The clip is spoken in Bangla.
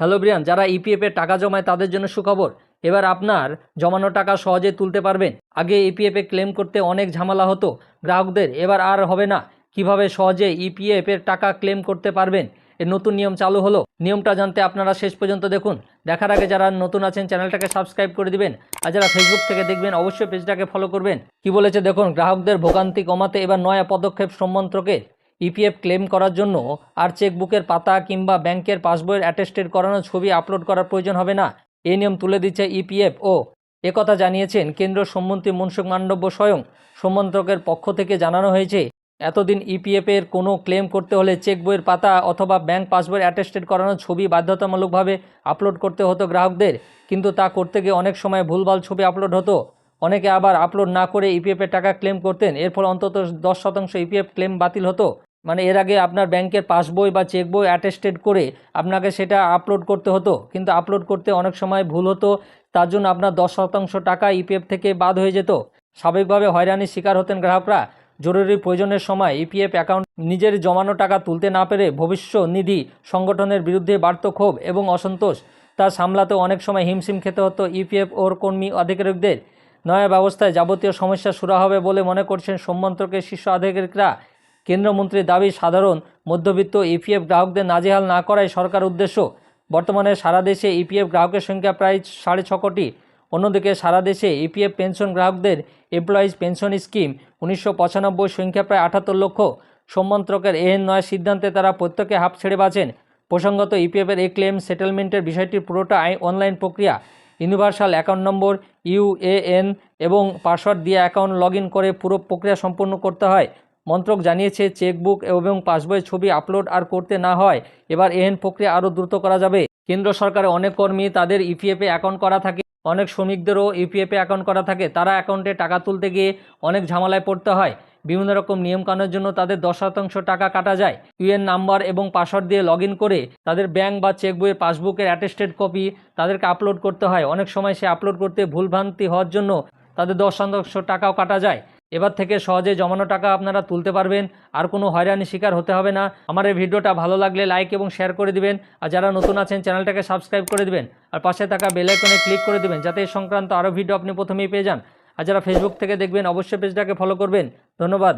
হ্যালো ব্রিয়ান, যারা ইপিএফ এর টাকা জমায় তাদের জন্য সুখবর। এবার আপনার জমানো টাকা সহজে তুলতে পারবেন। আগে ইপিএফ এ ক্লেম করতে অনেক ঝামেলা হতো। গ্রাহকদের এবার আর হবে না। কীভাবে সহজে ইপিএফ এর টাকা ক্লেম করতে পারবেন? এর নতুন নিয়ম চালু হলো। নিয়মটা জানতে আপনারা শেষ পর্যন্ত দেখুন। দেখার আগে যারা নতুন আছেন, চ্যানেলটাকে সাবস্ক্রাইব করে দিবেন। আর যারা ফেসবুক থেকে দেখবেন, অবশ্যই পেজটাকে ফলো করবেন। কি বলেছে দেখুন, গ্রাহকদের ভোগান্তি কমাতে এবার নয়া পদক্ষেপ সম্মন্ত্রকের ইপিএফ ক্লেম করার জন্য আর চেকবুকের পাতা কিংবা ব্যাংকের পাসবইয়ের অ্যাটেস্টেড করানো ছবি আপলোড করার প্রয়োজন হবে না। এই নিয়ম তুলে দিচ্ছে ইপিএফ ও একথা জানিয়েছেন কেন্দ্র সম্মন্ত্রী মনসুখ মান্ডব্য স্বয়ং। সম্মন্ত্রকের পক্ষ থেকে জানানো হয়েছে, এতদিন ইপিএফ এর কোনো ক্লেম করতে হলে চেক বইয়ের পাতা অথবা ব্যাংক পাসবইয়ের অ্যাটেস্টেড করানো ছবি বাধ্যতামূলকভাবে আপলোড করতে হতো গ্রাহকদের, কিন্তু তা করতে গিয়ে অনেক সময় ভুলভাল ছবি আপলোড হতো। অনেকে আবার আপলোড না করে ইপিএফ এর টাকা ক্লেম করতেন, এর ফলে অন্তত দশ শতাংশ ইপিএফ ক্লেম বাতিল হতো। মানে এর আগে আপনার ব্যাংকের পাসবই বা চেক বই অ্যাটেস্টেড করে আপনাকে সেটা আপলোড করতে হতো, কিন্তু আপলোড করতে অনেক সময় ভুল হতো, তার জন্য আপনার দশ শতাংশ টাকা ইপিএফ থেকে বাদ হয়ে যেত। স্বাভাবিকভাবে হয়রানির শিকার হতেন গ্রাহকরা। জরুরি প্রয়োজনের সময় ইপিএফ অ্যাকাউন্ট নিজের জমানো টাকা তুলতে না পেরে ভবিষ্যৎ নিধি সংগঠনের বিরুদ্ধে বাড়ত ক্ষোভ এবং অসন্তোষ। তা সামলাতে অনেক সময় হিমশিম খেতে হতো ইপিএফ ওর কর্মী আধিকারিকদের নয়া ব্যবস্থায় যাবতীয় সমস্যা শুরু হবে বলে মনে করছেন সোমমন্ত্রকের শীর্ষ আধিকারিকরা। কেন্দ্রমন্ত্রীর দাবি সাধারণ মধ্যবিত্ত ইপিএফ গ্রাহকদের নাজেহাল না করাই সরকার উদ্দেশ্য। বর্তমানে সারা দেশে ইপিএফ গ্রাহকের সংখ্যা প্রায় সাড়ে ছ কোটি। অন্যদিকে সারা দেশে ইপিএফ পেনশন গ্রাহকদের এমপ্লয়িজ পেনশন স্কিম উনিশশো পঁচানব্বই সংখ্যা প্রায় আটাত্তর লক্ষ। সম্মন্ত্রকের এহেন নয় সিদ্ধান্তে তারা প্রত্যেকে হাফ ছেড়ে বাঁচেন। প্রসঙ্গত, ইপিএফের এই ক্লেম সেটেলমেন্টের বিষয়টি পুরোটা অনলাইন প্রক্রিয়া, ইউনিভার্সাল অ্যাকাউন্ট নম্বর, ইউএএন এবং পাসওয়ার্ড দিয়ে অ্যাকাউন্ট লগ করে পুরো প্রক্রিয়া সম্পন্ন করতে হয়। মন্ত্রক জানিয়েছে, চেকবুক এবং পাসবইয়ের ছবি আপলোড আর করতে না হয়। এবার এহেন প্রক্রিয়া আরও দ্রুত করা যাবে। কেন্দ্র সরকারের অনেক কর্মী তাদের ইপিএফে অ্যাকাউন্ট করা থাকে। অনেক শ্রমিকদেরও ইপিএফে অ্যাকাউন্ট করা থাকে। তারা অ্যাকাউন্টে টাকা তুলতে গিয়ে অনেক ঝামেলায় পড়তে হয়। বিভিন্ন রকম নিয়মকানুনের জন্য তাদের দশ শতাংশ টাকা কাটা যায়। ইউএন নাম্বার এবং পাসওয়ার্ড দিয়ে লগ করে তাদের ব্যাংক বা চেকবইয়ের পাসবুকের অ্যাটেস্টেড কপি তাদেরকে আপলোড করতে হয়। অনেক সময় সে আপলোড করতে ভুলভ্রান্তি হওয়ার জন্য তাদের দশ শতাংশ টাকাও কাটা যায়। এবার থেকে সহজে জমানো টাকা আপনারা তুলতে পারবেন, আর কোনো হয়রানি শিকার হতে হবে না। আমার এই ভিডিওটা ভালো লাগলে লাইক এবং শেয়ার করে দিবেন, আর যারা নতুন আছেন চ্যানেলটাকে সাবস্ক্রাইব করে দিবেন, আর পাশে থাকা বেল আইকনে ক্লিক করে দিবেন, যাতে এই সংক্রান্ত আরও ভিডিও আপনি প্রথমেই পেয়ে যান। আর যারা ফেসবুক থেকে দেখবেন, অবশ্যই পেজটাকে ফলো করবেন। ধন্যবাদ।